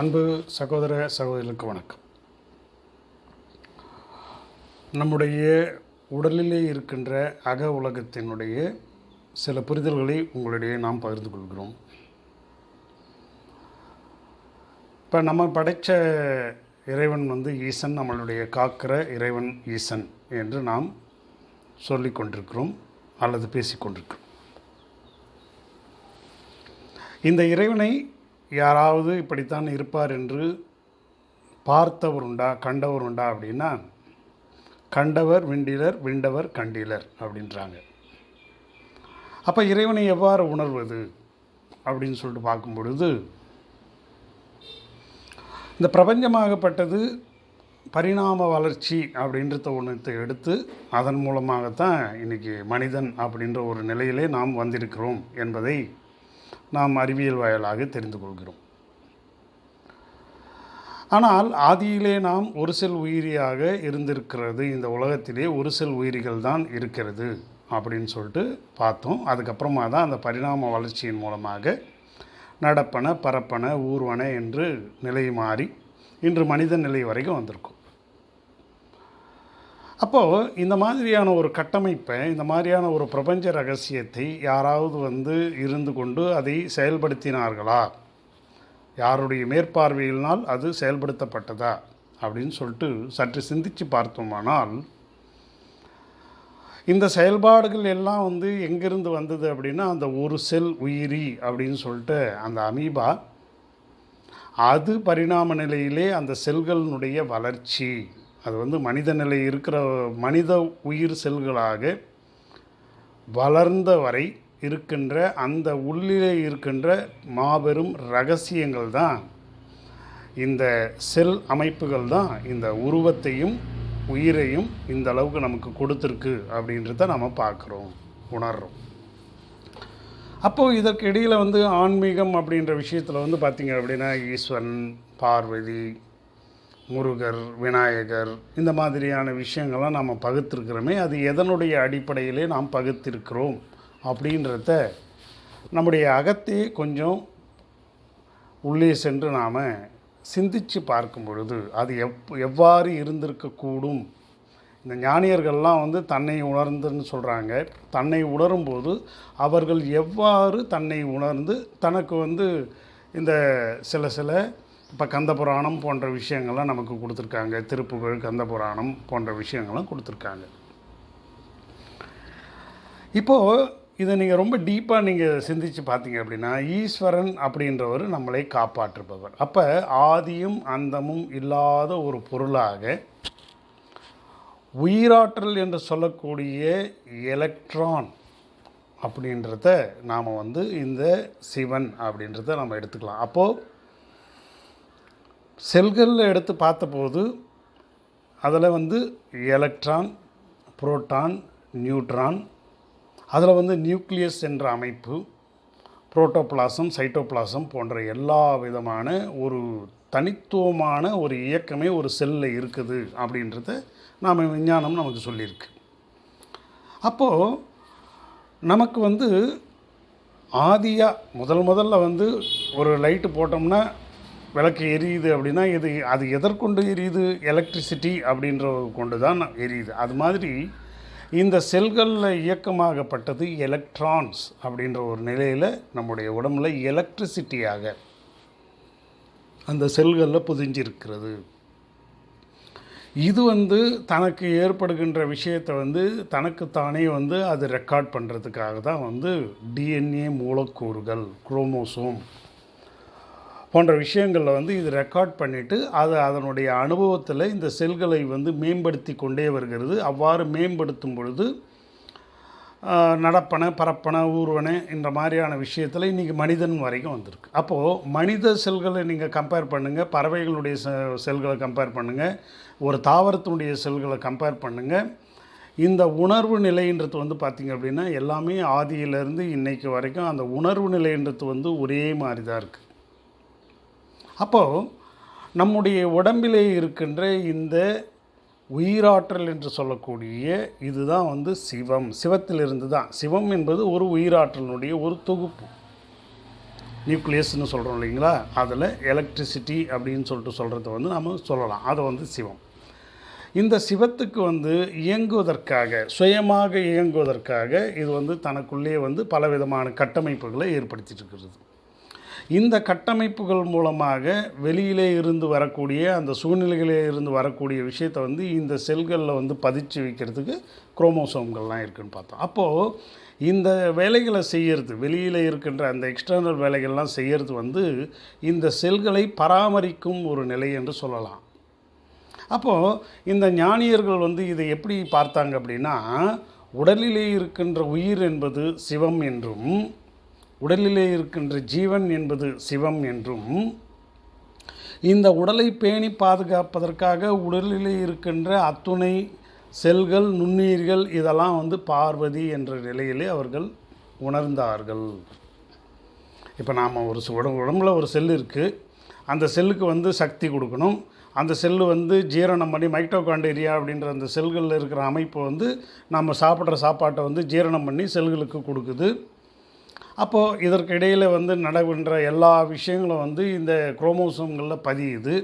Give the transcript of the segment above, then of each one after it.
அன்பு சகோதர சகோதரிகளுக்கு வணக்கம். நம்முடைய உடலிலே இருக்கின்ற அக உலகத்தினுடைய சில புரிதல்களை உங்களிடையே நாம் பகிர்ந்து கொள்கிறோம். இப்போ நம்ம படைத்த இறைவன் வந்து ஈசன் நம்மளுடைய காக்கிற இறைவன் ஈசன் என்று நாம் சொல்லி கொண்டிருக்கிறோம் அல்லது பேசிக்கொண்டிருக்கிறோம் இந்த இறைவனை யாராவது இப்படித்தான் இருப்பார் என்று பார்த்தவர் உண்டா கண்டவர் உண்டா அப்படின்னா கண்டவர் விண்டிலர் விண்டவர் கண்டிலர் அப்படின்றாங்க. அப்போ இறைவனை எவ்வாறு உணர்வது அப்படின்னு சொல்லிட்டு பார்க்கும் பொழுது இந்த பிரபஞ்சமாகப்பட்டது பரிணாம வளர்ச்சி அப்படின்றத ஒன்றத்தை எடுத்து அதன் மூலமாகத்தான் இன்றைக்கி மனிதன் அப்படின்ற ஒரு நிலையிலே நாம் வந்திருக்கிறோம் என்பதை நாம் அறிவியல் வாயிலாக தெரிந்து கொள்கிறோம். ஆனால் ஆதியிலே நாம் ஒரு செல் உயிரியாக இருந்திருக்கிறது. இந்த உலகத்திலே ஒரு செல் உயிரிகள் தான் இருக்கிறது அப்படின்னு சொல்லிட்டு பார்த்தோம். அதுக்கப்புறமா தான் அந்த பரிணாம வளர்ச்சியின் மூலமாக நடப்பன பரப்பன ஊர்வன என்று நிலை மாறி இன்று மனித நிலை வரைக்கும் வந்திருக்கும். அப்போது இந்த மாதிரியான ஒரு கட்டமைப்பை இந்த மாதிரியான ஒரு பிரபஞ்ச ரகசியத்தை யாராவது வந்து இருந்து கொண்டு அதை செயல்படுத்தினார்களா? யாருடைய மேற்பார்வையினால் அது செயல்படுத்தப்பட்டதா? அப்படின்னு சொல்லிட்டு சற்று சிந்தித்து பார்த்தோமானால் இந்த செயல்பாடுகள் எல்லாம் வந்து எங்கேருந்து வந்தது அப்படின்னா அந்த ஒரு செல் உயிரி அப்படின்னு சொல்லிட்டு அந்த அமீபா அது பரிணாம நிலையிலே அந்த செல்களினுடைய வளர்ச்சி. அது வந்து மனித நிலை இருக்கிற மனித உயிர் செல்களாக வளர்ந்த வரை இருக்கின்ற அந்த உள்ளிலே இருக்கின்ற மாபெரும் ரகசியங்கள் தான் இந்த செல் அமைப்புகள் தான். இந்த உருவத்தையும் உயிரையும் இந்த அளவுக்கு நமக்கு கொடுத்துருக்கு அப்படின்றத நம்ம பார்க்குறோம் உணர்கிறோம் அப்போது இதற்கு இடையில் வந்து ஆன்மீகம் அப்படின்ற விஷயத்தில் வந்து பார்த்திங்க அப்படின்னா ஈஸ்வரன் பார்வதி முருகர் விநாயகர் இந்த மாதிரியான விஷயங்கள்லாம் நாம் பகுத்திருக்கிறோமே அது எதனுடைய அடிப்படையிலே நாம் பகுத்திருக்கிறோம் அப்படின்றத நம்முடைய அகத்தையே கொஞ்சம் உள்ளே சென்று நாம் சிந்தித்து பார்க்கும் பொழுது அது எவ் எவ்வாறு இருந்திருக்கக்கூடும்? இந்த ஞானியர்கள்லாம் வந்து தன்னை உணர்ந்துன்னு சொல்கிறாங்க தன்னை உணரும்போது அவர்கள் எவ்வாறு தன்னை உணர்ந்து தனக்கு வந்து இந்த சில சில இப்போ கந்த புராணம் போன்ற விஷயங்கள்லாம் நமக்கு கொடுத்துருக்காங்க. திருப்புகழ் கந்த புராணம் போன்ற விஷயங்கள்லாம் கொடுத்துருக்காங்க. இப்போது இதை நீங்கள் ரொம்ப டீப்பாக நீங்கள் சிந்தித்து பார்த்தீங்க அப்படின்னா ஈஸ்வரன் அப்படின்றவர் நம்மளை காப்பாற்றுபவர். அப்போ ஆதியும் அந்தமும் இல்லாத ஒரு பொருளாக உயிராற்றல் என்று சொல்லக்கூடிய எலக்ட்ரான் அப்படின்றத நாம் வந்து இந்த சிவன் அப்படின்றத நம்ம எடுத்துக்கலாம். அப்போது செல்களில் எடுத்து பார்த்தபோது அதில் வந்து எலக்ட்ரான் புரோட்டான் நியூட்ரான் அதில் வந்து நியூக்ளியஸ் என்ற அமைப்பு புரோட்டோபிளாசம் சைட்டோபிளாசம் போன்ற எல்லா விதமான ஒரு தனித்துவமான ஒரு இயக்கமே ஒரு செல்லில் இருக்குது அப்படின்றத நாம் விஞ்ஞானம் நமக்கு சொல்லியிருக்கு. அப்போது நமக்கு வந்து ஆதியாக முதல் முதல்ல வந்து ஒரு லைட்டு போட்டோம்னா விளக்கு எரியுது அப்படின்னா இது அது எதற்கொண்டு எரியுது? எலக்ட்ரிசிட்டி அப்படின்ற கொண்டு தான் எரியுது. அது மாதிரி இந்த செல்களில் இயக்கமாகப்பட்டது எலக்ட்ரான்ஸ் அப்படின்ற ஒரு நிலையில் நம்முடைய உடம்புல எலக்ட்ரிசிட்டியாக அந்த செல்களில் புதிஞ்சிருக்கிறது. இது வந்து தனக்கு ஏற்படுகின்ற விஷயத்தை வந்து தனக்குத்தானே வந்து அது ரெக்கார்ட் பண்ணுறதுக்காக தான் வந்து டிஎன்ஏ மூலக்கூறுகள் குரோமோசோம் போன்ற விஷயங்களில் வந்து இது ரெக்கார்ட் பண்ணிவிட்டு அது அதனுடைய அனுபவத்தில் இந்த செல்களை வந்து மேம்படுத்தி கொண்டே வருகிறது. அவ்வாறு மேம்படுத்தும் பொழுது நடப்பன பரப்பன ஊர்வன இந்த மாதிரியான விஷயத்தில் இன்றைக்கி மனிதன் வரைக்கும் வந்திருக்கு. அப்போது மனித செல்களை நீங்கள் கம்பேர் பண்ணுங்கள் பறவைகளுடைய செ செல்களை கம்பேர் பண்ணுங்கள் ஒரு தாவரத்தினுடைய செல்களை கம்பேர் பண்ணுங்கள் இந்த உணர்வு நிலைன்றது வந்து பார்த்திங்க அப்படின்னா எல்லாமே ஆதியிலேருந்து இன்றைக்கு வரைக்கும் அந்த உணர்வு நிலைன்றது வந்து ஒரே மாதிரி தான் இருக்குது அப்போது நம்முடைய உடம்பிலே இருக்கின்ற இந்த உயிராற்றல் என்று சொல்லக்கூடிய இதுதான் வந்து சிவம். சிவத்திலிருந்து தான் சிவம் என்பது ஒரு உயிராற்றலினுடைய ஒரு தொகுப்பு. நியூக்ளியஸ்னு சொல்கிறோம் இல்லைங்களா? அதில் எலக்ட்ரிசிட்டி அப்படின்னு சொல்லிட்டு சொல்கிறத வந்து நம்ம சொல்லலாம். அதை வந்து சிவம். இந்த சிவத்துக்கு வந்து இயங்குவதற்காக சுயமாக இயங்குவதற்காக இது வந்து தனக்குள்ளே வந்து பலவிதமான கட்டமைப்புகளை ஏற்படுத்திட்டு இருக்கிறது. இந்த கட்டமைப்புகள் மூலமாக வெளியிலே இருந்து வரக்கூடிய அந்த சூழ்நிலைகளே இருந்து வரக்கூடிய விஷயத்தை வந்து இந்த செல்களில் வந்து பதிச்சு வைக்கிறதுக்கு குரோமோசோம்கள்லாம் இருக்குன்னு பார்த்தோம். அப்போது இந்த வேலைகளை செய்யறது வெளியில் இருக்கின்ற அந்த எக்ஸ்டர்னல் வேலைகள்லாம் செய்யறது வந்து இந்த செல்களை பராமரிக்கும் ஒரு நிலை என்று சொல்லலாம். அப்போது இந்த ஞானியர்கள் வந்து இதை எப்படி பார்த்தாங்க அப்படின்னா உடலிலே இருக்கின்ற உயிர் என்பது சிவம் என்றும் உடலிலே இருக்கின்ற ஜீவன் என்பது சிவம் என்றும் இந்த உடலை பேணி பாதுகாப்பதற்காக உடலிலே இருக்கின்ற அத்துணை செல்கள் நுண்ணுயிர்கள் இதெல்லாம் வந்து பார்வதி என்ற நிலையிலே அவர்கள் உணர்ந்தார்கள். இப்போ நாம் ஒரு உடம்பு உடம்புல ஒரு செல் இருக்குது அந்த செல்லுக்கு வந்து சக்தி கொடுக்கணும். அந்த செல்லு வந்து ஜீரணம் பண்ணி மைக்டோகாண்டேரியா அப்படின்ற அந்த செல்களில் இருக்கிற அமைப்பு வந்து நம்ம சாப்பிட்ற சாப்பாட்டை வந்து ஜீரணம் பண்ணி செல்களுக்கு கொடுக்குது. அப்போது இதற்கு இடையில் வந்து நடக்கின்ற எல்லா விஷயங்களும் வந்து இந்த குரோமோசோம்களில் பதியுது.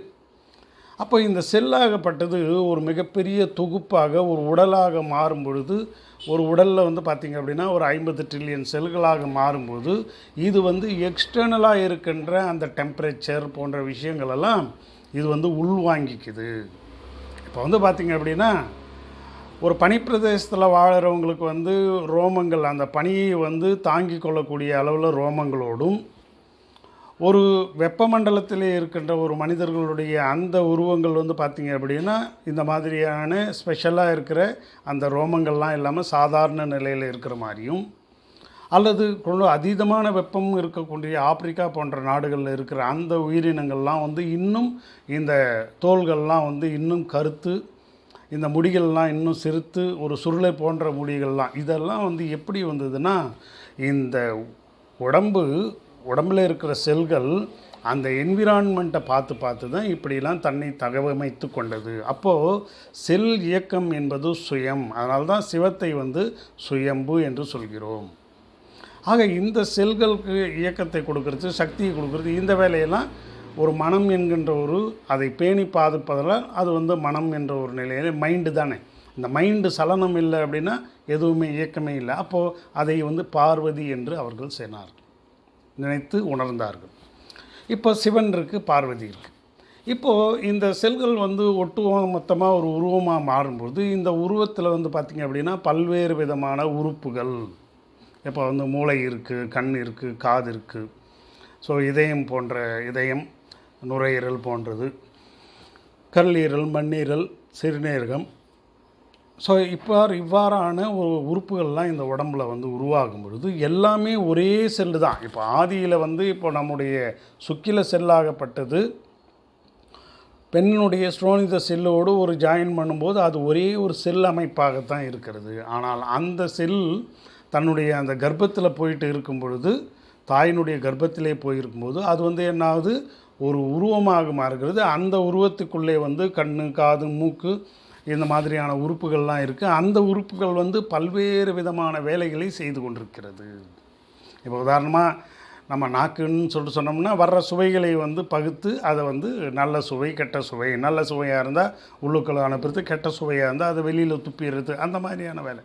அப்போ இந்த செல்லாகப்பட்டது ஒரு மிகப்பெரிய தொகுப்பாக ஒரு உடலாக மாறும் பொழுது ஒரு உடலில் வந்து பார்த்திங்க அப்படின்னா ஒரு ஐம்பது ட்ரில்லியன் செல்களாக மாறும்போது இது வந்து எக்ஸ்டர்னலாக இருக்கின்ற அந்த டெம்பரேச்சர் போன்ற விஷயங்களெல்லாம் இது வந்து உள்வாங்கிக்குது. இப்போ வந்து பார்த்திங்க அப்படின்னா ஒரு பனிப்பிரதேசத்தில் வாழ்கிறவங்களுக்கு வந்து ரோமங்கள் அந்த பனியை வந்து தாங்கி கொள்ளக்கூடிய அளவில் ரோமங்களோடும் ஒரு வெப்பமண்டலத்திலே இருக்கின்ற ஒரு மனிதர்களுடைய அந்த உருவங்கள் வந்து பார்த்திங்க அப்படின்னா இந்த மாதிரியான ஸ்பெஷலாக இருக்கிற அந்த ரோமங்கள்லாம் இல்லாமல் சாதாரண நிலையில் இருக்கிற மாதிரியும் அல்லது கொண்டு அதீதமான வெப்பம் இருக்கக்கூடிய ஆப்பிரிக்கா போன்ற நாடுகளில் இருக்கிற அந்த உயிரினங்கள்லாம் வந்து இன்னும் இந்த தோள்கள்லாம் வந்து இன்னும் கருத்து இந்த முடிகள்லாம் இன்னும் சிறுத்து ஒரு சுருளை போன்ற முடிகள்லாம். இதெல்லாம் வந்து எப்படி வந்ததுன்னா இந்த உடம்பு உடம்புல இருக்கிற செல்கள் அந்த என்விரான்மெண்ட்டை பார்த்து பார்த்து தான் இப்படிலாம் தன்னை தகவமைத்து கொண்டது. அப்போது செல் இயக்கம் என்பது சுயம். அதனால் தான் சிவத்தை வந்து சுயம்பு என்று சொல்கிறோம். ஆக இந்த செல்களுக்கு இயக்கத்தை கொடுக்கறது சக்தியை கொடுக்கறது இந்த வேலையெல்லாம் ஒரு மனம் என்கின்ற ஒரு அதை பேணி பாதுப்பதில் அது வந்து மனம் என்ற ஒரு நிலையிலே மைண்டு தானே. இந்த மைண்டு சலனம் இல்லை அப்படின்னா எதுவுமே இயக்கமே இல்லை. அப்போது அதை வந்து பார்வதி என்று அவர்கள் செய்னார்கள் நினைத்து உணர்ந்தார்கள். இப்போ சிவன் இருக்குது பார்வதி இருக்குது இப்போது இந்த செல்கள் வந்து ஒட்டுவம் மொத்தமாக ஒரு உருவமாக மாறும்போது இந்த உருவத்தில் வந்து பார்த்திங்க அப்படின்னா பல்வேறு விதமான உறுப்புகள். இப்போ வந்து மூளை இருக்குது கண் இருக்குது காது இருக்குது ஸோ இதயம் போன்ற இதயம் நுரையீரல் போன்றது. கல்லீரல் மண்ணீரல் சிறுநீரகம். ஸோ இவ்வாறு இவ்வாறான ஒரு உறுப்புகள்லாம் இந்த உடம்புல வந்து உருவாகும் பொழுது எல்லாமே ஒரே செல்லு தான். இப்போ ஆதியில் வந்து இப்போ நம்முடைய சுக்கில செல்லாகப்பட்டது. பெண்ணினுடைய ஸ்ரோனித செல்லோடு ஒரு ஜாயின் பண்ணும்போது அது ஒரே ஒரு செல் அமைப்பாகத்தான் இருக்கிறது. ஆனால் அந்த செல் தன்னுடைய அந்த கர்ப்பத்தில் போயிட்டு இருக்கும் பொழுது தாயினுடைய கர்ப்பத்திலே போயிருக்கும்போது அது வந்து என்னாவது ஒரு உருவமாக மாறுகிறது அந்த உருவத்துக்குள்ளே வந்து கண் காது மூக்கு இந்த மாதிரியான உறுப்புகள்லாம் இருக்குது அந்த உறுப்புகள் வந்து பல்வேறு விதமான வேலைகளை செய்து கொண்டிருக்கிறது. இப்போ உதாரணமாக நம்ம நாக்குன்னு சொல்லிட்டு சொன்னோம்னா வர்ற சுவைகளை வந்து பகுத்து அதை வந்து நல்ல சுவை கெட்ட சுவை நல்ல சுவையாக இருந்தால் உள்ளுக்குள்ள அனுப்புறது கெட்ட சுவையாக இருந்தால் அதை வெளியில் துப்பிடுறது அந்த மாதிரியான வேலை.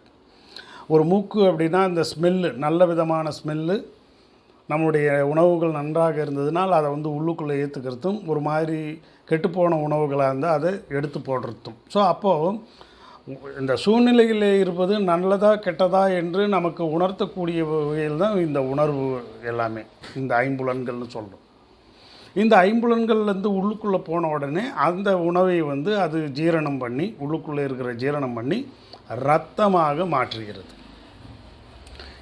ஒரு மூக்கு அப்படின்னா இந்த ஸ்மெல்லு நல்ல விதமான ஸ்மெல்லு நம்முடைய உணவுகள் நன்றாக இருந்ததுனால் அதை வந்து உள்ளுக்குள்ளே ஏற்றுக்கிறதும் ஒரு மாதிரி கெட்டுப்போன உணவுகளாக இருந்தால் அதை எடுத்து போடுறதும். ஸோ அப்போது இந்த சூழ்நிலையில் இருப்பது நல்லதா கெட்டதா என்று நமக்கு உணர்த்தக்கூடிய வகையில் தான் இந்த உணர்வு எல்லாமே. இந்த ஐம்புலன்கள்னு சொல்கிறோம் இந்த ஐம்புலன்கள்லேருந்து உள்ளுக்குள்ளே போன உடனே அந்த உணவை வந்து அது ஜீரணம் பண்ணி உள்ளுக்குள்ளே இருக்கிற ஜீரணம் பண்ணி ரத்தமாக மாற்றுகிறது.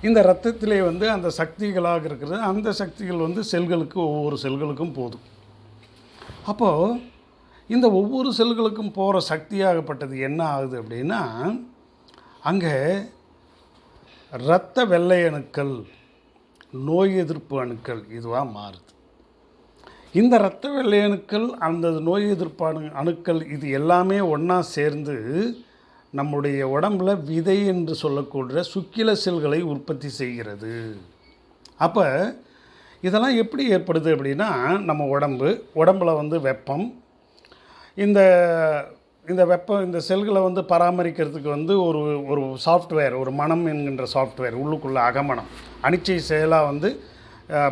இந்த ரத்தத்திலே வந்து அந்த சக்திகளாக இருக்கிறது. அந்த சக்திகள் வந்து செல்களுக்கு ஒவ்வொரு செல்களுக்கும் போதும். அப்போது இந்த ஒவ்வொரு செல்களுக்கும் போகிற சக்தியாகப்பட்டது என்ன ஆகுது அப்படின்னா அங்கே இரத்த வெள்ளை அணுக்கள் நோய் எதிர்ப்பு அணுக்கள் இதுவாக மாறுது. இந்த இரத்த வெள்ளை அணுக்கள் அந்த நோய் எதிர்ப்பு அணு அணுக்கள் இது எல்லாமே ஒன்றா சேர்ந்து நம்முடைய உடம்புல விதை என்று சொல்லக்கூடிய சுக்கில செல்களை உற்பத்தி செய்கிறது. அப்போ இதெல்லாம் எப்படி ஏற்படுது அப்படின்னா நம்ம உடம்பு உடம்புல வந்து வெப்பம். இந்த இந்த வெப்பம் இந்த செல்களை வந்து பராமரிக்கிறதுக்கு வந்து ஒரு ஒரு சாஃப்ட்வேர் ஒரு மனம் என்கின்ற சாஃப்ட்வேர் உள்ளுக்குள்ள அகமனம். அனிச்சை செயலாக வந்து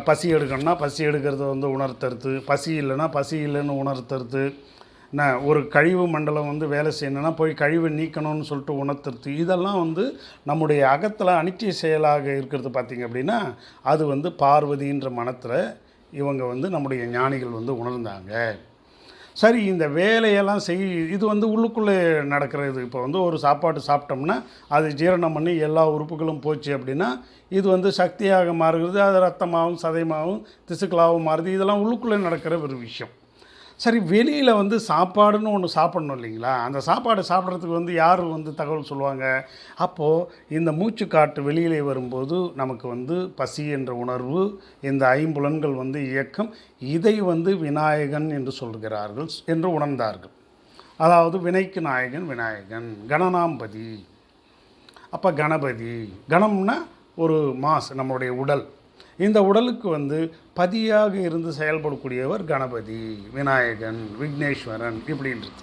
பசி எடுக்கணும்னா பசி எடுக்கிறத வந்து உணர்த்துறது பசி இல்லைன்னா பசி இல்லைன்னு உணர்த்துறது என்ன ஒரு கழிவு மண்டலம் வந்து வேலை செய்யணும்னா போய் கழிவு நீக்கணும்னு சொல்லிட்டு உணர்த்துறது. இதெல்லாம் வந்து நம்முடைய அகத்தில் அனிச்சை செயலாக இருக்கிறது பார்த்திங்க அப்படின்னா அது வந்து பார்வதின்ற மனத்தில் இவங்க வந்து நம்முடைய ஞானிகள் வந்து உணர்ந்தாங்க. சரி இந்த வேலையெல்லாம் செய் இது வந்து உள்ளுக்குள்ளே நடக்கிறது இப்போ வந்து ஒரு சாப்பாடு சாப்பிட்டோம்னா அது ஜீரணம் பண்ணி எல்லா உறுப்புகளும் போச்சு அப்படின்னா இது வந்து சக்தியாக மாறுகிறது. அது ரத்தமாகவும் சதைமாகவும் திசுக்களாகவும் மாறுது. இதெல்லாம் உள்ளுக்குள்ளே நடக்கிற ஒரு விஷயம். சரி வெளியில் வந்து சாப்பாடுன்னு ஒன்று சாப்பிடணும் இல்லைங்களா? அந்த சாப்பாடு சாப்பிட்றதுக்கு வந்து யார் வந்து தகவல் சொல்லுவாங்க? அப்போது இந்த மூச்சுக்காற்று வெளியிலே வரும்போது நமக்கு வந்து பசி என்ற உணர்வு இந்த ஐம்புலன்கள் வந்து இயக்கம் இதை வந்து விநாயகன் என்று சொல்கிறார்கள் என்று உணர்ந்தார்கள். அதாவது வினைக்கு நாயகன் விநாயகன் கணனாம்பதி. அப்போ கணபதி கணம்னா ஒரு மாஸ் நம்மளுடைய உடல். இந்த உடலுக்கு வந்து பதியாக இருந்து செயல்படக்கூடியவர் கணபதி விநாயகன் விக்னேஸ்வரன் இப்படின்றது.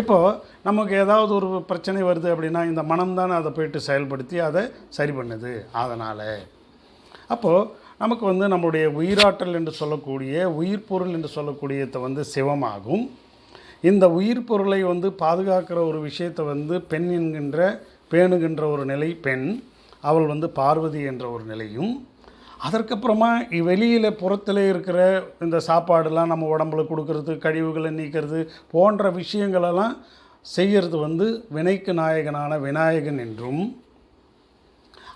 இப்போது நமக்கு ஏதாவது ஒரு பிரச்சனை வருது அப்படின்னா இந்த மனம் தானே அதை போயிட்டு செயல்படுத்தி அதை சரி பண்ணுது. அதனால் அப்போது நமக்கு வந்து நம்முடைய உயிராற்றல் என்று சொல்லக்கூடிய உயிர் பொருள் என்று சொல்லக்கூடியதை வந்து சிவமாகும். இந்த உயிர் பொருளை வந்து பாதுகாக்கிற ஒரு விஷயத்தை வந்து பெண் என்கின்ற பேணுகின்ற ஒரு நிலை பெண் அவள் வந்து பார்வதி என்ற ஒரு நிலையும் அதற்கப்புறமா வெளியில் புறத்தில் இருக்கிற இந்த சாப்பாடெல்லாம் நம்ம உடம்புல கொடுக்கறது கழிவுகளை நீக்கிறது போன்ற விஷயங்களெல்லாம் செய்கிறது வந்து வினைக்கு நாயகனான விநாயகன் என்றும்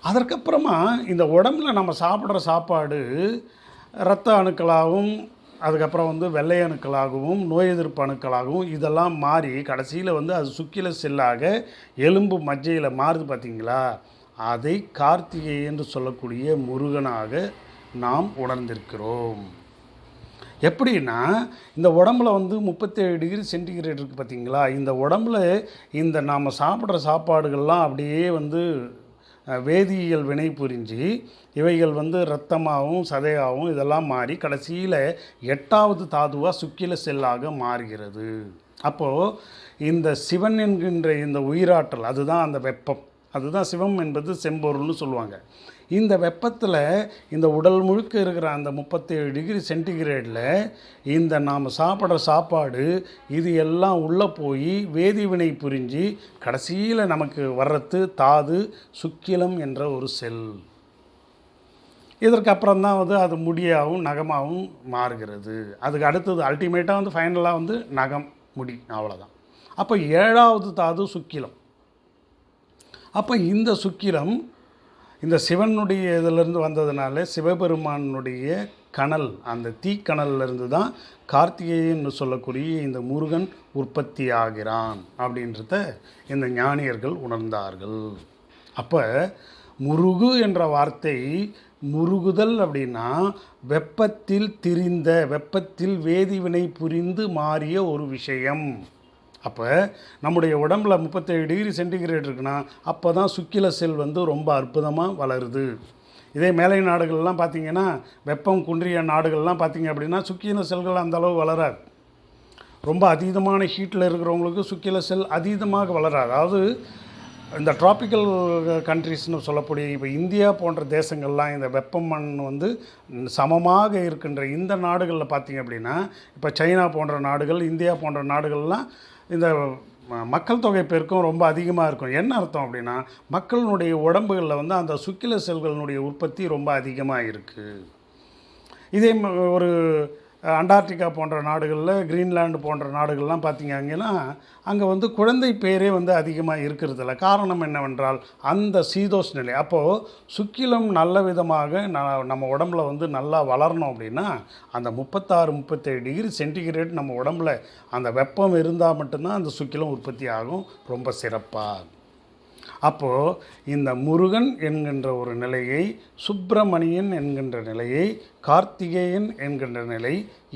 அதற்கப்புறமா இந்த உடம்புல நம்ம சாப்பிட்ற சாப்பாடு இரத்த அணுக்களாகவும் அதுக்கப்புறம் வந்து வெள்ளை அணுக்களாகவும் நோய் எதிர்ப்பு அணுக்களாகவும் இதெல்லாம் மாறி கடைசியில் வந்து அது சுக்கில செல்லாக எலும்பு மஜ்ஜையில் மாறுது பார்த்தீங்களா அதை கார்த்திகை என்று சொல்லக்கூடிய முருகனாக நாம் உணர்ந்திருக்கிறோம். எப்படின்னா இந்த உடம்புல வந்து முப்பத்தேழு டிகிரி சென்டிகிரேட் இருக்குது பார்த்தீங்களா இந்த உடம்புல இந்த நாம் சாப்பிட்ற சாப்பாடுகள்லாம் அப்படியே வந்து வேதியியல் வினை புரிஞ்சு இவைகள் வந்து இரத்தமாகவும் சதையாகவும் இதெல்லாம் மாறி கடைசியில் எட்டாவது தாதுவாக சுக்கில செல்லாக மாறுகிறது. அப்போது இந்த சிவன் என்கின்ற இந்த உயிராற்றல் அதுதான் அந்த வெப்பம். அதுதான் சிவம் என்பது செம்பொருள்னு சொல்லுவாங்க. இந்த வெப்பத்தில் இந்த உடல் முழுக்க இருக்கிற அந்த முப்பத்தேழு டிகிரி சென்டிகிரேடில் இந்த நாம் சாப்பிட்ற சாப்பாடு இது எல்லாம் உள்ளே போய் வேதிவினை புரிஞ்சு கடைசியில் நமக்கு வர்றது தாது சுக்கிலம் என்ற ஒரு செல். இதற்கு அப்புறம் தான் வந்து அது முடியாகவும் நகமாகவும் மாறுகிறது. அதுக்கு அடுத்தது அல்டிமேட்டாக வந்து ஃபைனலாக வந்து நகம் முடி அவ்வளோதான் அப்போ ஏழாவது தாது சுக்கிலம். அப்போ இந்த சுக்கிரம் இந்த சிவனுடைய இதிலிருந்து வந்ததுனால சிவபெருமானுடைய கனல் அந்த தீக்கனல்ல இருந்து தான் கார்த்திகேயன்னு சொல்லக்கூடிய இந்த முருகன் உற்பத்தி ஆகிறான் அப்படின்றத இந்த ஞானியர்கள் உணர்ந்தார்கள். அப்போ முருகு என்ற வார்த்தை முருகுதல் அப்படின்னா வெப்பத்தில் திரிந்த வெப்பத்தில் வேதிவினை புரிந்து மாறிய ஒரு விஷயம். அப்போ நம்முடைய உடம்புல முப்பத்தேழு டிகிரி சென்டிகிரேட் இருக்குன்னா அப்போ தான் சுக்கில செல் வந்து ரொம்ப அற்புதமாக வளருது. இதே மேலை நாடுகள்லாம் பார்த்தீங்கன்னா வெப்பம் குன்றிய நாடுகள்லாம் பார்த்தீங்க அப்படின்னா சுக்கில செல்கள் அந்தளவு வளராது. ரொம்ப அதீதமான ஹீட்டில் இருக்கிறவங்களுக்கு சுக்கில செல் அதீதமாக வளராது. அதாவது இந்த டிராபிக்கல் கண்ட்ரிஸ்னு சொல்லக்கூடிய இப்போ இந்தியா போன்ற தேசங்கள்லாம் இந்த வெப்பம் மண் வந்து சமமாக இருக்கின்ற இந்த நாடுகளில் பார்த்தீங்க அப்படின்னா இப்போ சைனா போன்ற நாடுகள் இந்தியா போன்ற நாடுகள்லாம் இந்த ம- மக்கள் தொகை பெருக்கம் ரொம்ப அதிகமாக இருக்கும். என்ன அர்த்தம் அப்படின்னா மக்களினுடைய உடம்புகளில் வந்து அந்த சுக்கில செல்களினுடைய உற்பத்தி ரொம்ப அதிகமாக இருக்குது இதே ஒரு அண்டார்டிகா போன்ற நாடுகளில் க்ரீன்லாண்டு போன்ற நாடுகள்லாம் பார்த்திங்க அங்கேனா அங்கே வந்து குழந்தை பேரே வந்து அதிகமாக இருக்கிறதில்ல. காரணம் என்னவென்றால் அந்த சீதோஷ் நிலை. அப்போது சுக்கிலம் நல்ல விதமாக ந- நம்ம உடம்புல வந்து நல்லா வளரணும் அப்படின்னா அந்த முப்பத்தாறு முப்பத்தேழு டிகிரி சென்டிகிரேட் நம்ம உடம்புல அந்த வெப்பம் இருந்தால் மட்டும்தான் அந்த சுக்கிலம் உற்பத்தி ஆகும். ரொம்ப சிறப்பாக அப்போது இந்த முருகன் என்கின்ற ஒரு நிலையை சுப்பிரமணியன் என்கின்ற நிலையை கார்த்திகேயன் என்கின்ற நிலை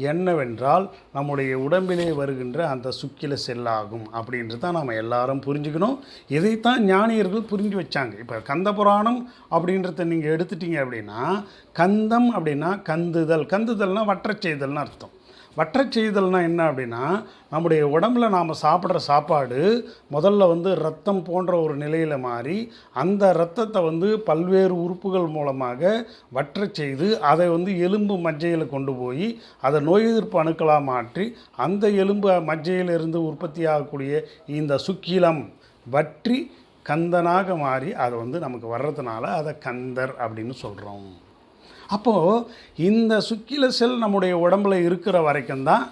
என்னவென்றால் நம்முடைய உடம்பிலே வருகின்ற அந்த சுக்கில செல்லாகும் அப்படின்றது தான் நம்ம எல்லாரும் புரிஞ்சுக்கணும். இதைத்தான் ஞானியர்கள் புரிஞ்சு வச்சாங்க. இப்போ கந்த புராணம் அப்படின்றத நீங்கள் எடுத்துட்டீங்க அப்படின்னா கந்தம் அப்படின்னா கந்துதல். கந்துதல்னால் வற்றச் செய்தல்னு அர்த்தம். வற்றச் செய்தல்னால் என்ன அப்படின்னா நம்முடைய உடம்புல நாம் சாப்பிட்ற சாப்பாடு முதல்ல வந்து ரத்தம் போன்ற ஒரு நிலையில் மாறி அந்த ரத்தத்தை வந்து பல்வேறு உறுப்புகள் மூலமாக வற்றச் செய்து அதை வந்து எலும்பு மஜ்ஜையில் கொண்டு போய் அதை நோய் எதிர்ப்பு அணுக்களாக மாற்றி அந்த எலும்பு மஜ்ஜையிலிருந்து உற்பத்தி ஆகக்கூடிய இந்த சுக்கிலம் வற்றி கந்தனாக மாறி அதை வந்து நமக்கு வர்றதுனால அதை கந்தர் அப்படின்னு சொல்கிறோம் அப்போது இந்த சுக்கில செல் நம்முடைய உடம்புல இருக்கிற வரைக்கும் தான்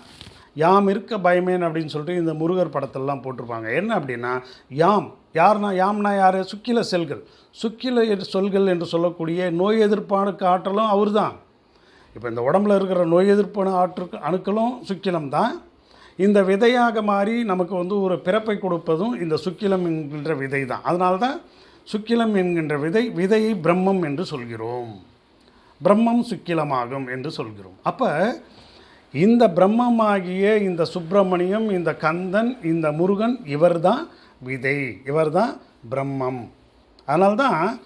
யாம் இருக்க பயமேன் அப்படின்னு சொல்லிட்டு இந்த முருகர் படத்திலலாம் போட்டிருப்பாங்க. என்ன அப்படின்னா யாம் யார்னா யாம்னா யார்? சுக்கில செல்கள். சுக்கில சொல்கள் என்று சொல்லக்கூடிய நோய் எதிர்ப்பானுக்கு ஆற்றலும் அவர் தான் இப்போ இந்த உடம்புல இருக்கிற நோய் எதிர்ப்பான ஆற்று அணுக்களும் சுக்கிலம் தான். இந்த விதையாக மாறி நமக்கு வந்து ஒரு பிறப்பை கொடுப்பதும் இந்த சுக்கிலம் என்கின்ற விதை தான் அதனால தான் சுக்கிலம் என்கின்ற விதை விதையை பிரம்மம் என்று சொல்கிறோம். பிரம்மம் சுக்கிலமாகும் என்று சொல்கிறோம். அப்போ இந்த பிரம்மமாகிய இந்த சுப்பிரமணியம் இந்த கந்தன் இந்த முருகன் இவர்தான் விதை இவர்தான் பிரம்மம். அதனால்தான்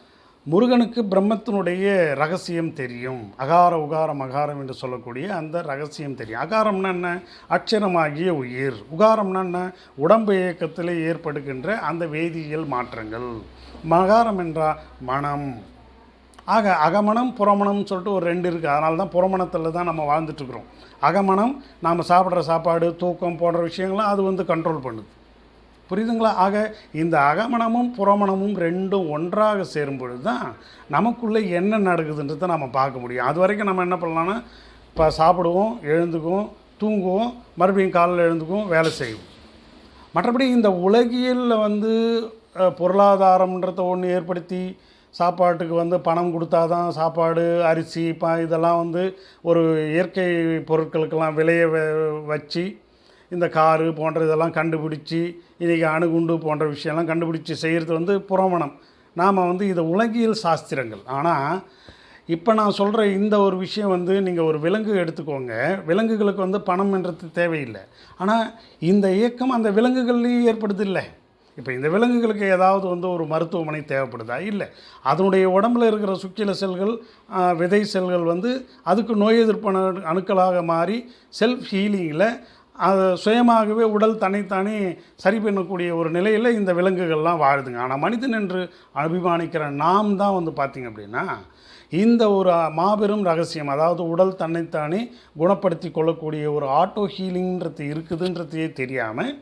முருகனுக்கு பிரம்மத்தினுடைய ரகசியம் தெரியும். அகார உகாரம் அகாரம் என்று சொல்லக்கூடிய அந்த ரகசியம் தெரியும். அகாரம்னா என்ன? அட்சரமாகிய உயிர். உகாரம்னா என்ன? உடம்பு இயக்கத்தில் ஏற்படுகின்ற அந்த வேதியியல் மாற்றங்கள். மகாரம் என்றால் மனம். ஆக அகமனம் புறமணம்னு சொல்லிட்டு ஒரு ரெண்டு இருக்குது அதனால தான் புறமணத்தில் தான் நம்ம வாழ்ந்துட்டுருக்குறோம். அகமனம் நாம் சாப்பிட்ற சாப்பாடு தூக்கம் போன்ற விஷயங்கள்லாம் அது வந்து கண்ட்ரோல் பண்ணுது. புரியுதுங்களா? ஆக இந்த அகமனமும் புறமணமும் ரெண்டும் ஒன்றாக சேரும் பொழுது தான் நமக்குள்ளே என்ன நடக்குதுன்றதை நம்ம பார்க்க முடியும். அது வரைக்கும் நம்ம என்ன பண்ணலான்னா இப்போ சாப்பிடுவோம் எழுந்துக்குவோம் தூங்குவோம் மறுபடியும் காலையில் எழுந்துக்குவோம் வேலை செய்வோம். மற்றபடி இந்த உலகியலில் வந்து பொருளாதாரம்ன்றத ஒன்று ஏற்படுத்தி சாப்பாட்டுக்கு வந்து பணம் கொடுத்தா தான் சாப்பாடு அரிசி ப இதெல்லாம் வந்து ஒரு இயற்கை பொருட்களுக்கெல்லாம் விலையை வ- வச்சு இந்த காரு போன்ற இதெல்லாம் கண்டுபிடிச்சி இன்றைக்கி அணுகுண்டு போன்ற விஷயம்லாம் கண்டுபிடிச்சி செய்கிறது வந்து புறமணம் நாம் வந்து இது உலகியல் சாஸ்திரங்கள். ஆனால் இப்போ நான் சொல்கிற இந்த ஒரு விஷயம் வந்து நீங்கள் ஒரு விலங்கு எடுத்துக்கோங்க. விலங்குகளுக்கு வந்து பணம்ன்றது தேவையில்லை. ஆனால் இந்த இயக்கம் அந்த விலங்குகள்லேயும் ஏற்படுது இல்லை. இப்போ இந்த விலங்குகளுக்கு ஏதாவது வந்து ஒரு மருத்துவமனை தேவைப்படுதா? இல்லை. அதனுடைய உடம்புல இருக்கிற சுக்கில செல்கள் விதை செல்கள் வந்து அதுக்கு நோய் எதிர்ப்பு அணுக்களாக மாறி செல்ஃப் ஹீலிங்கில் அது சுயமாகவே உடல் தன்னைத்தானே சரி பண்ணக்கூடிய ஒரு நிலையில் இந்த விலங்குகள்லாம் வாழுதுங்க. ஆனால் மனிதன் என்று அபிமானிக்கிற நாம் தான் வந்து பார்த்திங்க அப்படின்னா இந்த ஒரு மாபெரும் ரகசியம் அதாவது உடல் தன்னைத்தானே குணப்படுத்தி கொள்ளக்கூடிய ஒரு ஆட்டோ ஹீலிங்ன்றது இருக்குதுன்றதையே தெரியாமல்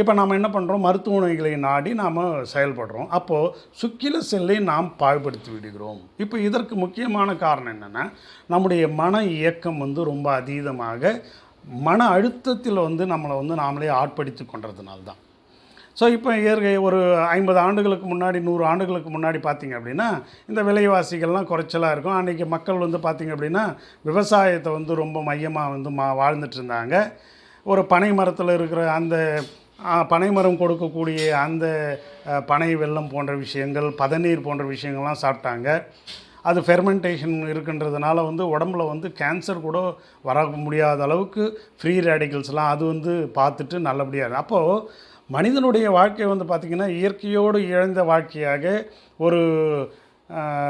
இப்போ நாம் என்ன பண்ணுறோம் மருத்துவமனைகளை நாடி நாம் செயல்படுறோம். அப்போது சுக்கில செல்லை நாம் பாழ்படுத்தி விடுகிறோம். இப்போ இதற்கு முக்கியமான காரணம் என்னென்னா நம்முடைய மன இயக்கம் வந்து ரொம்ப அதீதமாக மன அழுத்தத்தில் வந்து நம்மளை வந்து நாமளே ஆட்படுத்தி கொண்டதுனால தான் ஸோ இப்போ இயற்கை ஒரு ஐம்பது ஆண்டுகளுக்கு முன்னாடி நூறு ஆண்டுகளுக்கு முன்னாடி பார்த்திங்க அப்படின்னா இந்த விலைவாசிகள்லாம் குறைச்சலாக இருக்கும். அன்றைக்கி மக்கள் வந்து பார்த்திங்க அப்படின்னா விவசாயத்தை வந்து ரொம்ப மையமாக வந்து மா வாழ்ந்துட்டு இருந்தாங்க. ஒரு பனை மரத்தில் இருக்கிற அந்த பனைமரம் பனை மரம் கொடுக்கக்கூடிய அந்த பனை வெள்ளம் போன்ற விஷயங்கள் பதநீர் போன்ற விஷயங்கள்லாம் சாப்பிட்டாங்க. அது ஃபெர்மெண்டேஷன் இருக்குன்றதுனால வந்து உடம்புல வந்து கேன்சர் கூட வர முடியாத அளவுக்கு ஃப்ரீ ரேடிக்கல்ஸ்லாம் அது வந்து பார்த்துட்டு நல்லபடியாக அப்போது மனிதனுடைய வாழ்க்கை வந்து பார்த்திங்கன்னா இயற்கையோடு இழந்த வாழ்க்கையாக ஒரு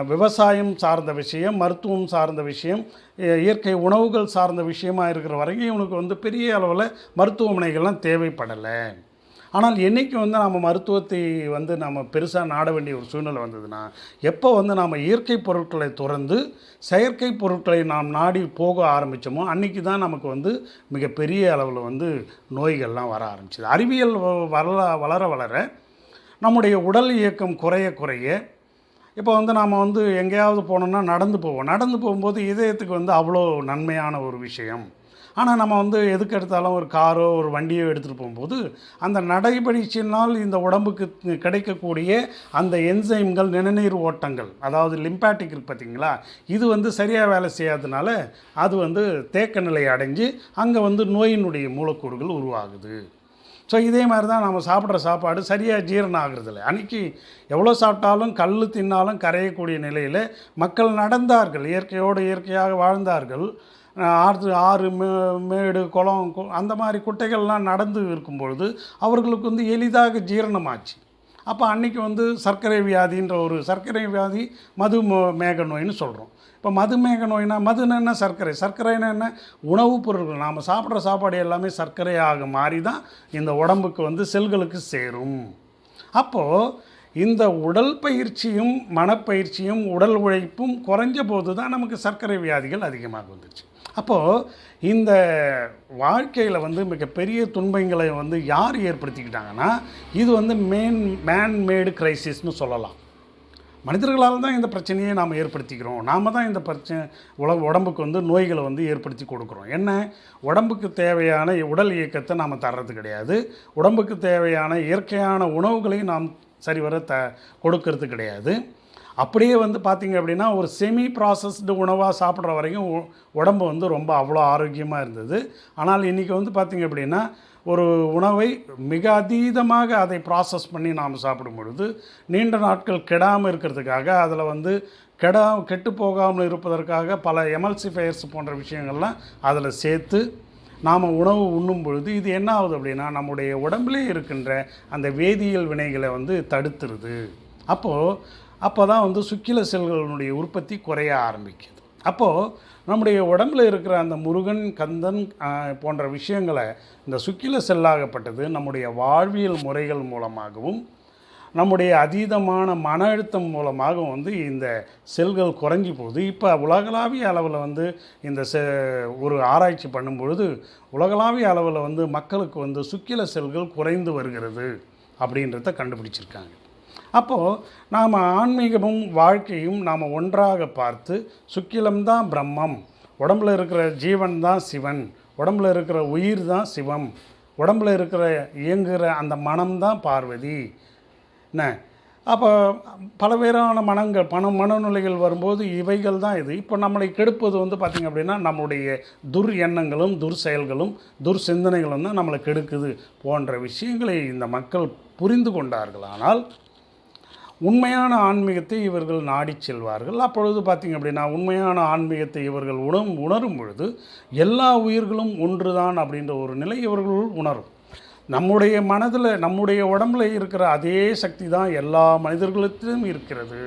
விவசாயம் சார்ந்த விஷயம் மருத்துவம் சார்ந்த விஷயம் இயற்கை உணவுகள் சார்ந்த விஷயமாக இருக்கிற வரைக்கும் இவனுக்கு வந்து பெரிய அளவில் மருத்துவமனைகள்லாம் தேவைப்படலை. ஆனால் என்றைக்கு வந்து நம்ம மருத்துவத்தை வந்து நம்ம பெருசாக நாட வேண்டிய ஒரு சூழ்நிலை வந்ததுன்னா எப்போ வந்து நாம் இயற்கை பொருட்களை துறந்து செயற்கை பொருட்களை நாம் நாடி போக ஆரம்பித்தோமோ அன்றைக்கி தான் நமக்கு வந்து மிகப்பெரிய அளவில் வந்து நோய்கள்லாம் வர ஆரம்பிச்சிது. அறிவியல் வ- வளர வளர நம்முடைய உடல் இயக்கம் குறைய குறைய இப்போ வந்து நாம் வந்து எங்கேயாவது போனோம்னா நடந்து போவோம். நடந்து போகும்போது இதயத்துக்கு வந்து அவ்வளோ நன்மையான ஒரு விஷயம். ஆனால் நம்ம வந்து எதுக்கு எடுத்தாலும் ஒரு காரோ ஒரு வண்டியோ எடுத்துகிட்டு போகும்போது அந்த நடைபயிற்சியினால் இந்த உடம்புக்கு கிடைக்கக்கூடிய அந்த என்சைம்கள் நிணநீர் ஓட்டங்கள் அதாவது லிம்பாட்டிக் இருக்குது பார்த்திங்களா? இது வந்து சரியாக வேலை செய்யாததுனால அது வந்து தேக்க நிலை அடைஞ்சு அங்கே வந்து நோயினுடைய மூலக்கூறுகள் உருவாகுது. ஸோ இதே மாதிரி தான் நம்ம சாப்பிட்ற சாப்பாடு சரியாக ஜீரணம் ஆகுறதில்ல. அன்றைக்கி எவ்வளோ சாப்பிட்டாலும் கல் தின்னாலும் கரையக்கூடிய நிலையில் மக்கள் நடந்தார்கள். இயற்கையோடு இயற்கையாக வாழ்ந்தார்கள். ஆறு ஆறு மே மேடு குளம் கு- அந்த மாதிரி குட்டைகள்லாம் நடந்து இருக்கும்பொழுது அவர்களுக்கு வந்து எளிதாக ஜீரணமாச்சு. அப்போ அன்றைக்கி வந்து சர்க்கரை வியாதின்ற ஒரு சர்க்கரை வியாதி மது மோ- மேக நோயின்னு சொல்கிறோம் இப்போ மதுமேக நோய்னா மதுன்னு என்ன சர்க்கரை? சர்க்கரைன்னா என்ன? உணவுப் பொருட்கள் நாம் சாப்பிட்ற சாப்பாடு எல்லாமே சர்க்கரையாக மாறி தான் இந்த உடம்புக்கு வந்து செல்களுக்கு சேரும். அப்போது இந்த உடல் பயிற்சியும் மனப்பயிற்சியும் உடல் உழைப்பும் குறைஞ்ச போது தான் நமக்கு சர்க்கரை வியாதிகள் அதிகமாக வந்துச்சு. அப்போது இந்த வாழ்க்கையில் வந்து மிகப்பெரிய துன்பங்களை வந்து யார் ஏற்படுத்திக்கிட்டாங்கன்னா இது வந்து மேன் மேன்மேடு கிரைசிஸ்னு சொல்லலாம். மனிதர்களால் தான் இந்த பிரச்சனையை நாம் ஏற்படுத்திக்கிறோம். நாம் தான் இந்த பிரச்சனை உல உடம்புக்கு வந்து நோய்களை வந்து ஏற்படுத்தி கொடுக்குறோம். என்ன? உடம்புக்கு தேவையான உடல் இயக்கத்தை நாம் தர்றது கிடையாது. உடம்புக்கு தேவையான இயற்கையான உணவுகளையும் நாம் சரிவர த கொடுக்கறது கிடையாது. அப்படியே வந்து பார்த்திங்க அப்படின்னா ஒரு செமி ப்ராசஸ்டு உணவாக சாப்பிட்ற வரைக்கும் உடம்பு வந்து ரொம்ப அவ்வளோ ஆரோக்கியமாக இருந்தது. ஆனால் இன்றைக்கி வந்து பார்த்திங்க அப்படின்னா ஒரு உணவை மிக அதீதமாக அதை ப்ராசஸ் பண்ணி நாம் சாப்பிடும் பொழுது நீண்ட நாட்கள் கெடாமல் இருக்கிறதுக்காக அதில் வந்து கெடா கெட்டு போகாமல் இருப்பதற்காக பல எமல்சிஃபயர்ஸ் போன்ற விஷயங்கள்லாம் அதில் சேர்த்து நாம் உணவு உண்ணும் பொழுது இது என்ன ஆகுது அப்படின்னா நம்முடைய உடம்புலேயே இருக்கின்ற அந்த வேதியியல் வினைகளை வந்து தடுத்துருது. அப்போது அப்போ தான் வந்து சுக்கில செல்களுடைய உற்பத்தி குறைய ஆரம்பிக்குது. அப்போது நம்முடைய உடம்பில் இருக்கிற அந்த முருகன் கந்தன் போன்ற விஷயங்களை இந்த சுக்கில செல்லாகப்பட்டது நம்முடைய வாழ்வியல் முறைகள் மூலமாகவும் நம்முடைய அதீதமான மன அழுத்தம் மூலமாக வந்து இந்த செல்கள் குறைஞ்சி போகுது. இப்போ உலகளாவிய அளவில் வந்து இந்த செ ஒரு ஆராய்ச்சி பண்ணும்பொழுது உலகளாவிய அளவில் வந்து மக்களுக்கு வந்து சுக்கில செல்கள் குறைந்து வருகிறது அப்படின்றத கண்டுபிடிச்சிருக்காங்க. அப்போது நாம் ஆன்மீகமும் வாழ்க்கையும் நாம் ஒன்றாக பார்த்து சுக்கிலம்தான் பிரம்மம் உடம்புல இருக்கிற ஜீவன் தான் சிவன் உடம்புல இருக்கிற உயிர் தான் சிவம் உடம்புல இருக்கிற இயங்குகிற அந்த மனம்தான் பார்வதி. என்ன? அப்போ பலவேறான மனங்கள் பணம் மனநிலைகள் வரும்போது இவைகள் தான் இது. இப்போ நம்மளை கெடுப்பது வந்து பார்த்திங்க அப்படின்னா நம்மளுடைய துர் எண்ணங்களும் துர் செயல்களும் துர் சிந்தனைகளும் தான் நம்மளை கெடுக்குது போன்ற விஷயங்களை இந்த மக்கள் புரிந்து கொண்டார்கள். ஆனால் உண்மையான ஆன்மீகத்தை இவர்கள் நாடிச் செல்வார்கள். அப்பொழுது பார்த்திங்க அப்படின்னா உண்மையான ஆன்மீகத்தை இவர்கள் உணரும் உணரும் பொழுது எல்லா உயிர்களும் ஒன்றுதான் அப்படின்ற ஒரு நிலை இவர்கள் உணரும். நம்முடைய மனதில் நம்முடைய உடம்புல இருக்கிற அதே சக்தி தான் எல்லா மனிதர்களுக்கும் இருக்கிறது.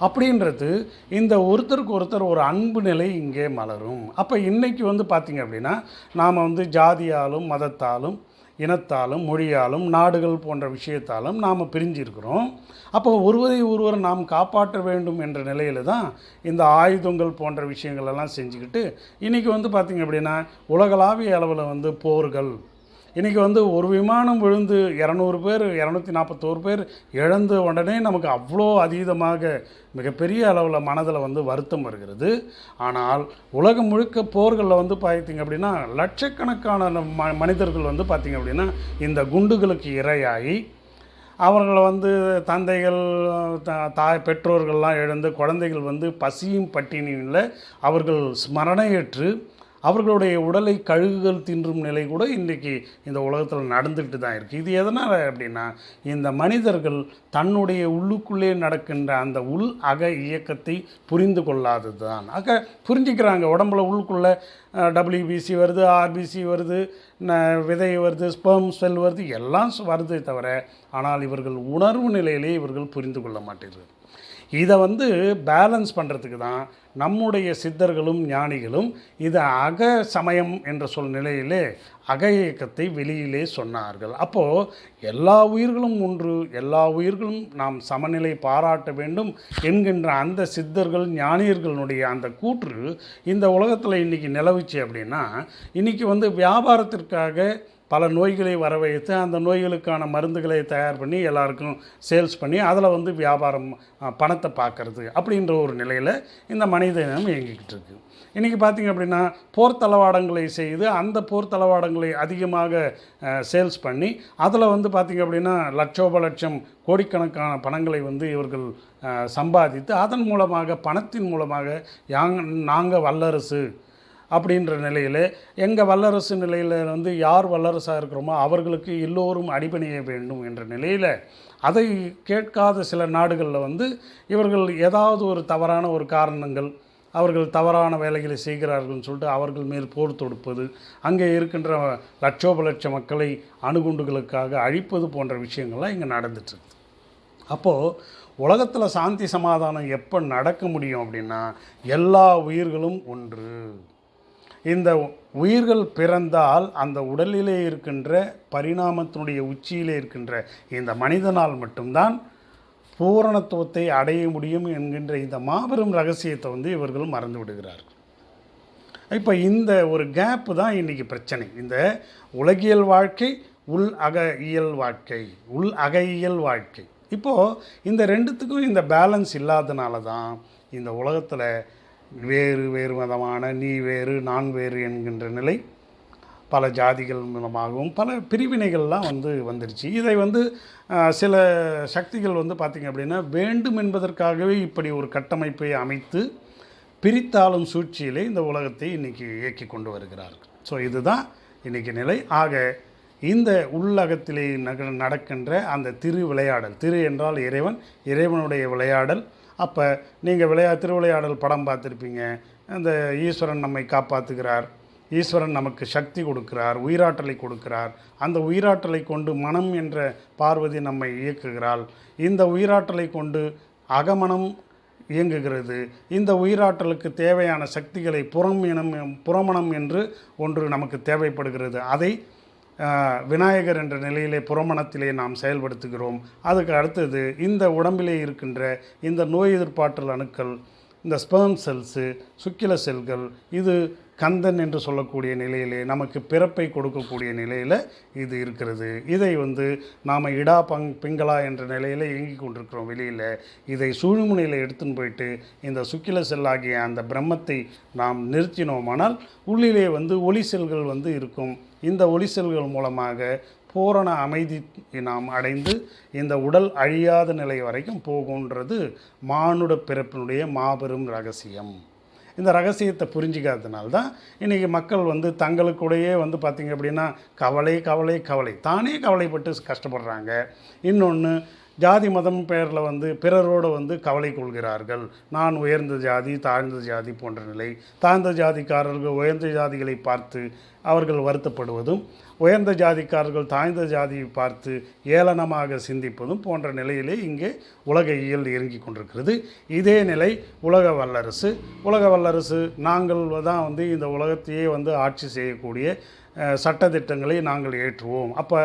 அப்படின்றது இந்த ஒருத்தருக்கு ஒருத்தர் ஒரு அன்பு நிலை இங்கே மலரும். அப்போ இன்றைக்கி வந்து பார்த்திங்க அப்படின்னா நாம் வந்து ஜாதியாலும் மதத்தாலும் இனத்தாலும் மொழியாலும் நாடுகள் போன்ற விஷயத்தாலும் நாம் பிரிஞ்சிருக்கிறோம். அப்போ ஒருவரை ஒருவர் நாம் காப்பாற்ற வேண்டும் என்ற நிலையில் தான் இந்த ஆயுதங்கள் போன்ற விஷயங்கள் எல்லாம் செஞ்சுக்கிட்டு இன்றைக்கி வந்து பார்த்திங்க அப்படின்னா உலகளாவிய அளவில் வந்து போர்கள் இன்றைக்கி வந்து ஒரு விமானம் விழுந்து இரநூறு பேர் இரநூத்தி நாற்பத்தோரு பேர் இழந்த உடனே நமக்கு அவ்வளோ அதீதமாக மிகப்பெரிய அளவில் மனதில் வந்து வருத்தம் வருகிறது. ஆனால் உலகம் முழுக்க போர்களில் வந்து பார்த்திங்க அப்படின்னா லட்சக்கணக்கான ம மனிதர்கள் வந்து பார்த்திங்க அப்படின்னா இந்த குண்டுகளுக்கு இரையாகி அவர்களை வந்து தந்தைகள் த- தாய் பெற்றோர்கள்லாம் இழந்து குழந்தைகள் வந்து பசியும் பட்டினியில் அவர்கள் ஸ்மரணையற்று அவர்களுடைய உடலை கழுகுகள் தின்றும் நிலை கூட இன்றைக்கி இந்த உலகத்தில் நடந்துக்கிட்டு தான் இருக்குது இது எதனால் அப்படின்னா இந்த மனிதர்கள் தன்னுடைய உள்ளுக்குள்ளே நடக்கின்ற அந்த உள் அக இயக்கத்தை புரிந்து கொள்ளாதது தான் ஆக புரிஞ்சுக்கிறாங்க. உடம்புல உள்ளுக்குள்ளே டபிள்யூபிசி வருது ஆர்பிசி வருது விதை வருது ஸ்பெர்ம் செல் வருது எல்லாம் வருதே தவிர ஆனால் இவர்கள் உணர்வு நிலையிலே இவர்கள் புரிந்து கொள்ள மாட்டேங்கிறது இதை வந்து பேலன்ஸ் பண்ணுறதுக்கு தான் நம்முடைய சித்தர்களும் ஞானிகளும் இது அக சமயம் என்ற சொல் நிலையிலே அக இயக்கத்தை வெளியிலே சொன்னார்கள். அப்போது எல்லா உயிர்களும் ஒன்று எல்லா உயிர்களும் நாம் சமநிலை பாராட்ட வேண்டும் என்கின்ற அந்த சித்தர்கள் ஞானியர்களுடைய அந்த கூற்று இந்த உலகத்தில் இன்றைக்கி நிலவுச்சு அப்படின்னா இன்றைக்கி வந்து வியாபாரத்திற்காக பல நோய்களை வர வைத்து அந்த நோய்களுக்கான மருந்துகளை தயார் பண்ணி எல்லாருக்கும் சேல்ஸ் பண்ணி அதில் வந்து வியாபாரம் பணத்தை பார்க்கறது அப்படின்ற ஒரு நிலையில் இந்த மனித இனம் இயங்கிக்கிட்டு இருக்கு. இன்றைக்கி பார்த்திங்க அப்படின்னா போர் தளவாடங்களை செய்து அந்த போர் தளவாடங்களை அதிகமாக சேல்ஸ் பண்ணி அதில் வந்து பார்த்திங்க அப்படின்னா லட்சோப லட்சம் கோடிக்கணக்கான பணங்களை வந்து இவர்கள் சம்பாதித்து அதன் மூலமாக பணத்தின் மூலமாக யாங் நாங்கள் வல்லரசு அப்படின்ற நிலையில் எங்கள் வல்லரசு நிலையில் வந்து யார் வல்லரசாக இருக்கிறோமோ அவர்களுக்கு எல்லோரும் அடிபணிய வேண்டும் என்ற நிலையில் அதை கேட்காத சில நாடுகளில் வந்து இவர்கள் ஏதாவது ஒரு தவறான ஒரு காரணங்கள் அவர்கள் தவறான வேலைகளை செய்கிறார்கள்னு சொல்லிட்டு அவர்கள் மேல் போர் தொடுப்பது அங்கே இருக்கின்ற லட்சோப லட்ச மக்களை அணுகுண்டுகளுக்காக அழிப்பது போன்ற விஷயங்கள்லாம் இங்கே நடந்துட்டுருக்கு அப்போது உலகத்தில் சாந்தி சமாதானம் எப்போ நடக்க முடியும் அப்படின்னா எல்லா உயிர்களும் ஒன்று. இந்த உயிர்கள் பிறந்தால் அந்த உடலிலே இருக்கின்ற பரிணாமத்தினுடைய உச்சியிலே இருக்கின்ற இந்த மனிதனால் மட்டும்தான் பூரணத்துவத்தை அடைய முடியும் என்கின்ற இந்த மாபெரும் ரகசியத்தை வந்து இவர்கள் மறந்து விடுகிறார்கள். இப்போ இந்த ஒரு கேப்பு தான் இன்றைக்கி பிரச்சனை. இந்த உலகியல் வாழ்க்கை உள் அக இயல் வாழ்க்கை உள் அகையியல் வாழ்க்கை. இப்போது இந்த ரெண்டுத்துக்கும் இந்த பேலன்ஸ் இல்லாதனால தான் இந்த உலகத்தில் வேறு வேறு விதமான நீ வேறு நான் வேறு என்கின்ற நிலை பல ஜாதிகள் மூலமாகவும் பல பிரிவினைகள்லாம் வந்து வந்துருச்சு. இதை வந்து சில சக்திகள் வந்து பார்த்திங்க அப்படின்னா வேண்டும் என்பதற்காகவே இப்படி ஒரு கட்டமைப்பை அமைத்து பிரித்தாளும் சூழ்ச்சியிலே இந்த உலகத்தை இன்றைக்கி இயக்கி கொண்டு வருகிறார்கள். ஸோ இதுதான் இன்றைக்கி நிலை. ஆக இந்த உள்ளகத்திலே நடக்கின்ற அந்த திரு விளையாடல் திரு என்றால் இறைவன் இறைவனுடைய விளையாடல் அப்போ நீங்கள் விளையா திருவிளையாடல் படம் பார்த்துருப்பீங்க. அந்த ஈஸ்வரன் நம்மை காப்பாற்றுகிறார் ஈஸ்வரன் நமக்கு சக்தி கொடுக்கிறார் உயிராற்றலை கொடுக்கிறார். அந்த உயிராற்றலை கொண்டு மனம் என்ற பார்வதி நம்மை இயக்குகிறாள். இந்த உயிராற்றலை கொண்டு அகமனம் இயங்குகிறது. இந்த உயிராற்றலுக்கு தேவையான சக்திகளை புறம் இனம் புறமணம் என்று ஒன்று நமக்கு தேவைப்படுகிறது. அதை விநாயகர் என்ற நிலையிலே புறமணத்திலே நாம் செயல்படுத்துகிறோம். அதுக்கு அடுத்தது இந்த உடம்பிலே இருக்கின்ற இந்த நோய் எதிர்ப்பாற்றல் அணுக்கள் இந்த ஸ்பெர்ம் செல்ஸு சுக்கில செல்கள் இது கந்தன் என்று சொல்லக்கூடிய நிலையிலே நமக்கு பிறப்பை கொடுக்கக்கூடிய நிலையில் இது இருக்கிறது. இதை வந்து நாம் இடா பங் பிங்களா என்ற நிலையில் இயங்கி கொண்டிருக்கிறோம் வெளியில். இதை சூழ்முனையில் எடுத்துன்னு போயிட்டு இந்த சுக்கில செல்லாகிய அந்த பிரம்மத்தை நாம் நிறுத்தினோமானால் உள்ளிலே வந்து ஒளி செல்கள் வந்து இருக்கும். இந்த ஒளி செல்கள் மூலமாக பூரண அமைதி நாம் அடைந்து இந்த உடல் அழியாத நிலை வரைக்கும் போகுன்றது மானுட பிறப்பினுடைய மாபெரும் ரகசியம். இந்த ரகசியத்தை புரிஞ்சிக்காததுனால தான் இன்றைக்கி மக்கள் வந்து தங்களுக்குடையே வந்து பார்த்திங்க அப்படின்னா கவலை கவலை கவலை. தானே கவலைப்பட்டு கஷ்டப்படுறாங்க. இன்னொன்று ஜாதி மதம் பெயரில் வந்து பிறரோடு வந்து கவலை கொள்கிறார்கள். நான் உயர்ந்த ஜாதி தாழ்ந்த ஜாதி போன்ற நிலை. தாழ்ந்த ஜாதிக்காரர்கள் உயர்ந்த ஜாதிகளை பார்த்து அவர்கள் வருத்தப்படுவதும் உயர்ந்த ஜாதிக்காரர்கள் தாழ்ந்த ஜாதியை பார்த்து ஏளனமாக சிந்திப்பதும் போன்ற நிலையிலே இங்கே உலக இயல் இறங்கி கொண்டிருக்கிறது. இதே நிலை உலக வல்லரசு. உலக வல்லரசு நாங்கள் தான் வந்து இந்த உலகத்தையே வந்து ஆட்சி செய்யக்கூடிய சட்டத்திட்டங்களை நாங்கள் ஏற்றுவோம். அப்போ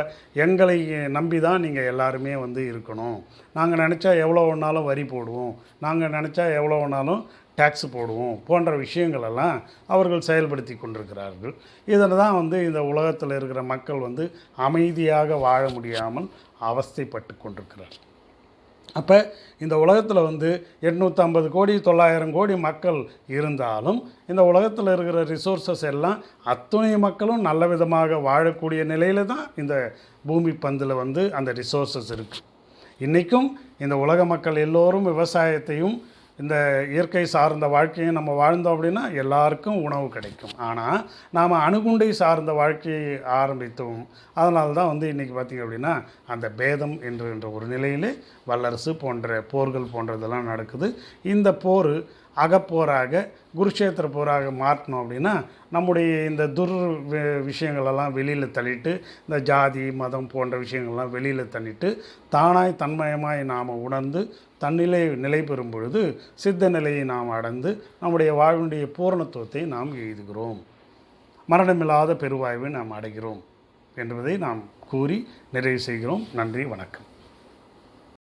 எங்களை நம்பி தான் நீங்கள் எல்லாருமே வந்து இருக்கணும். நாங்கள் நினச்சா எவ்வளோ வேணாலும் வரி போடுவோம். நாங்கள் நினச்சா எவ்வளோ வேணாலும் டேக்ஸ் போடுவோம் போன்ற விஷயங்களெல்லாம் அவர்கள் செயல்படுத்தி கொண்டிருக்கிறார்கள். இதில் தான் வந்து இந்த உலகத்தில் இருக்கிற மக்கள் வந்து அமைதியாக வாழ முடியாமல் அவஸ்தைப்பட்டு கொண்டிருக்கிறார்கள். அப்போ இந்த உலகத்தில் வந்து எட்நூற்றம்பது கோடி தொள்ளாயிரம் கோடி மக்கள் இருந்தாலும் இந்த உலகத்தில் இருக்கிற ரிசோர்ஸஸ் எல்லாம் அத்துணை மக்களும் நல்ல விதமாக வாழக்கூடிய நிலையில் தான் இந்த பூமி பந்தில் வந்து அந்த ரிசோர்ஸஸ் இருக்குது இன்றைக்கும் இந்த உலக மக்கள் எல்லோரும் விவசாயத்தையும் இந்த இயற்கை சார்ந்த வாழ்க்கையும் நம்ம வாழ்ந்தோம் அப்படின்னா எல்லாருக்கும் உணவு கிடைக்கும். ஆனால் நாம் அணுகுண்டை சார்ந்த வாழ்க்கையை ஆரம்பித்தோம். அதனால தான் வந்து இன்றைக்கி பார்த்திங்க அப்படின்னா அந்த பேதம் என்று என்ற ஒரு நிலையிலே வல்லரசு போன்ற போர்கள் போன்றதெல்லாம் நடக்குது. இந்த போர் அகப்போராக குருஷேத்திர போராக மாற்றணும் அப்படின்னா நம்முடைய இந்த துர் வி- விஷயங்களெல்லாம் வெளியில் தள்ளிட்டு இந்த ஜாதி மதம் போன்ற விஷயங்கள்லாம் வெளியில் தள்ளிட்டு தானாய் தன்மயமாய் நாம் உணர்ந்து தன்னிலை நிலை பெறும் பொழுது சித்த நிலையை நாம் அடைந்து நம்முடைய வாழ்வினுடைய பூரணத்துவத்தை நாம் எழுதுகிறோம் மரணமில்லாத பெருவாய்வை நாம் அடைகிறோம் என்பதை நாம் கூறி நிறைவு செய்கிறோம். நன்றி வணக்கம்.